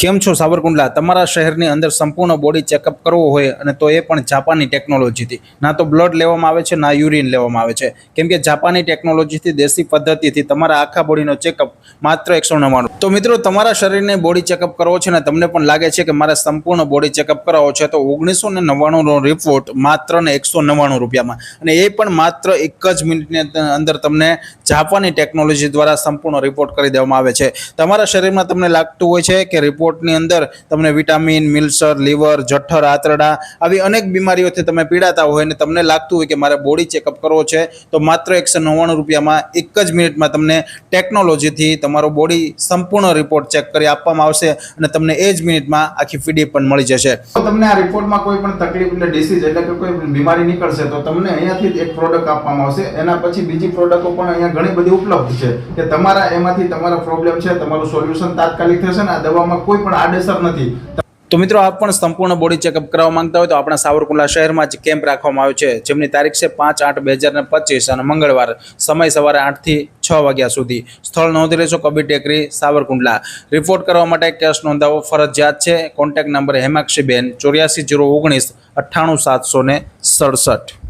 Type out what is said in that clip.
કેમ છો સાબરકુંડલા તમારા શહેરની અંદર સંપૂર્ણ બોડી ચેકઅપ કરવો હોય અને તો એ પણ જાપાની ટેકનોલોજીથી ના તો બ્લડ લેવામાં આવે છે, ના યુરિન લેવામાં આવે છે. કેમ કે જાપાની ટેકનોલોજીથી દેશી પદ્ધતિથી તમારા આખા બોડીનો ચેકઅપ માત્ર એકસો નવ્વાણું. તો મિત્રો, તમારા શરીરને બોડી ચેકઅપ કરવો છે ને તમને પણ લાગે છે કે મારે સંપૂર્ણ બોડી ચેકઅપ કરાવવો છે, તો ઓગણીસો ને નવ્વાણુંનો રિપોર્ટ માત્ર ને એકસો નવ્વાણું રૂપિયામાં. અને એ પણ માત્ર એક જ મિનિટની અંદર તમને જાપાની ટેકનોલોજી દ્વારા સંપૂર્ણ રિપોર્ટ કરી દેવામાં આવે છે. તમારા શરીરમાં તમને લાગતું હોય છે કે રિપોર્ટની અંદર તમને વિટામિન, મિલ્સર, લીવર જઠ્ઠર આંતરડા આવી અનેક બીમારીઓથી તમે પીડાતા હોય અને તમને લાગતું હોય કે મારે બોડી ચેકઅપ કરવો છે, તો માત્ર એકસો નવ્વાણું રૂપિયામાં એક જ મિનિટમાં તમને ટેકનોલોજીથી તમારો બોડી સંપૂર્ણ રિપોર્ટ ચેક કરી આપવામાં આવશે અને તમને એ જ મિનિટમાં આખી ફીડી પણ મળી જશે. તમને આ રિપોર્ટમાં કોઈ પણ તકલીફ એટલે ડિસીઝ એટલે કે કોઈ બીમારી નીકળશે તો તમને અહીંયાથી એક પ્રોડક્ટ આપવામાં આવશે. એના પછી બીજી પ્રોડક્ટો પણ અહીંયા ઘણી બધી ઉપલબ્ધ છે કે તમારા એમાંથી તમારો પ્રોબ્લેમ છે, તમારું સોલ્યુશન તાત્કાલિક થશે ને આ દવામાં કોઈ પણ આડઅસર નથી. તો મિત્રો, આપ પણ સંપૂર્ણ બોડી ચેકઅપ કરાવવા માંગતા હોય તો આપણા સાવરકુંડલા શહેરમાં જ કેમ્પ રાખવામાં આવ્યો છે. જેમની તારીખ છે પાંચ આઠ બે હજાર પચીસ અને મંગળવાર સમય સવારે આઠથી છ વાગ્યા સુધી. સ્થળ નોંધી લેશો કબી ટેકરી, સાવરકુંડલા. રિપોર્ટ કરવા માટે કેસ નોંધાવો, ફરજિયાત છે. કોન્ટેક્ટ નંબર હેમાક્ષીબેન ચોર્યાસી જીરો ઓગણીસ અઠ્ઠાણું સાતસો ને સડસઠ.